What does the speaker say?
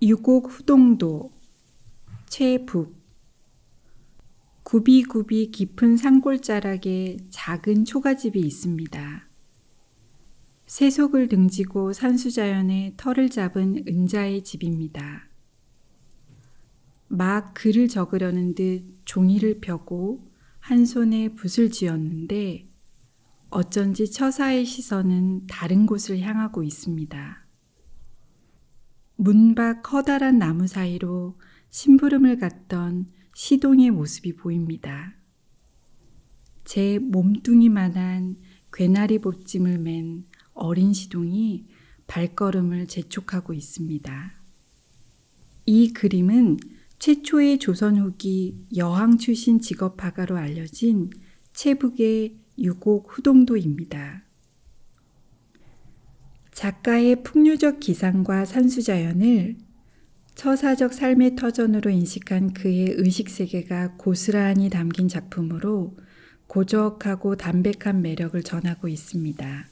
유곡 후동도 최북 굽이굽이 깊은 산골자락에 작은 초가집이 있습니다. 세속을 등지고 산수자연의 털을 잡은 은자의 집입니다. 막 글을 적으려는 듯 종이를 펴고 한 손에 붓을 쥐었는데 어쩐지 처사의 시선은 다른 곳을 향하고 있습니다. 문밖 커다란 나무 사이로 심부름을 갔던 시동의 모습이 보입니다. 제 몸뚱이만한 괴나리 보찜을 맨 어린 시동이 발걸음을 재촉하고 있습니다. 이 그림은 최초의 조선 후기 여왕 출신 직업화가로 알려진 최북의 유곡 후동도입니다. 작가의 풍류적 기상과 산수자연을 처사적 삶의 터전으로 인식한 그의 의식 세계가 고스란히 담긴 작품으로 고적하고 담백한 매력을 전하고 있습니다.